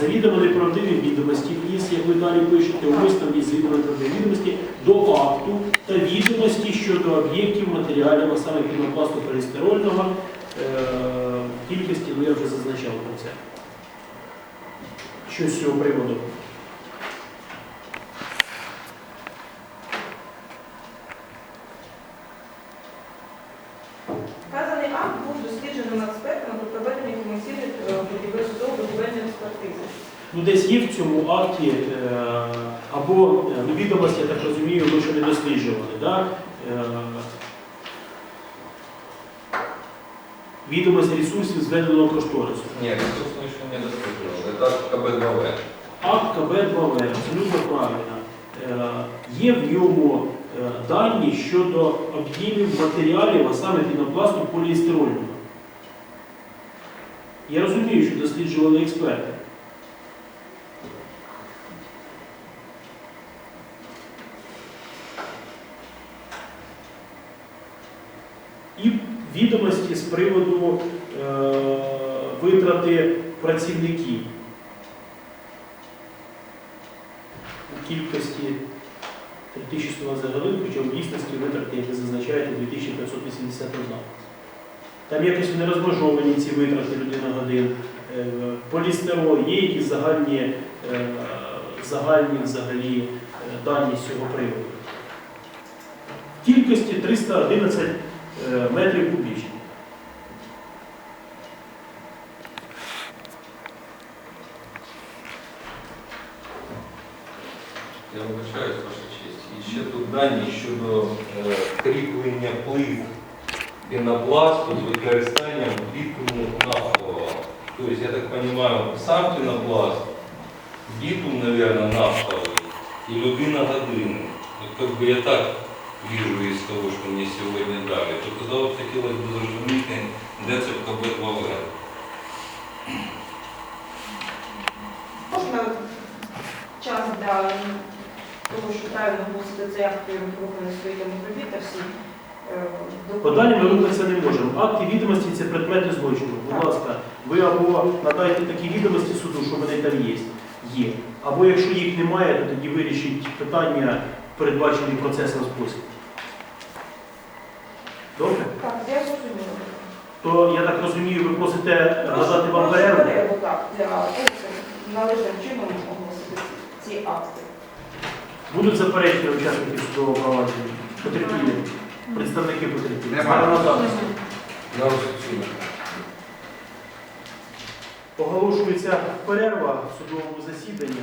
завідомо неправдиві відомості вніс, як ви далі пишете, умисно вніс завідомо неправдиві відомості до акту та відомості щодо об'єктів матеріалів, а саме пінопласту полістирольного е, кількості, ну я вже зазначав про це. Що з цього приводу? Вказаний акт був дослідженим експертами при проведенні Ну, десь є в цьому акті е, або е, ну, відомості, я так розумію, ми ще не досліджували. Да? Е, відомості ресурсів зведеного кошторису. Нет, собственно, еще не дослушал. Это КБ-2В. Акт КБ-2В, абсолютно правильно. Є в ньому дані щодо об'ємів матеріалів, а саме пінопласту поліестирольного. Я розумію, що досліджували експерти. І відомості з приводу е, витрати працівників у кількості 3100 за годину, хоча в дійсності витрати, як ви зазначаєте, 2581. Там якось не розмежовані ці витрати людина годин. Е, Полістирол, є якісь загальні, е, загальні взагалі е, дані з цього приводу. В кількості 311 е, метрів кубічних. Я вибачаюсь, ваша честь. І ще тут дані щодо е, кріплення плит пінопласту з використанням бітуму нафтового. Тобто, я так розумію, сам пінопласт, бітум, мабуть, нафтовий, і людина години. Вот я так вижу из того, что мне сегодня дали, то тогда вот хотелось бы зрозуміти, де це в КБ-2В. Можна час для того, щоб правильно оголосити цей акт виконаний своїми робіт та всі е, По дані ми рухатися не можемо. Акти відомості це предмети злочину. Будь ласка, ви або надайте такі відомості суду, що вони там є. Є. Або якщо їх немає, то тоді вирішіть питання, передбачений процесом спосіб. Добре? Так, я зрозуміла. То я так розумію, ви просите надати вам перерву. перерву, так, для належним чином оголосити ці акти. Будуть заперечення учасників судового провадження? Потерпілі, представники потерпілі. Немає. Ставлю на запис. Оголошується перерва в судовому засіданні.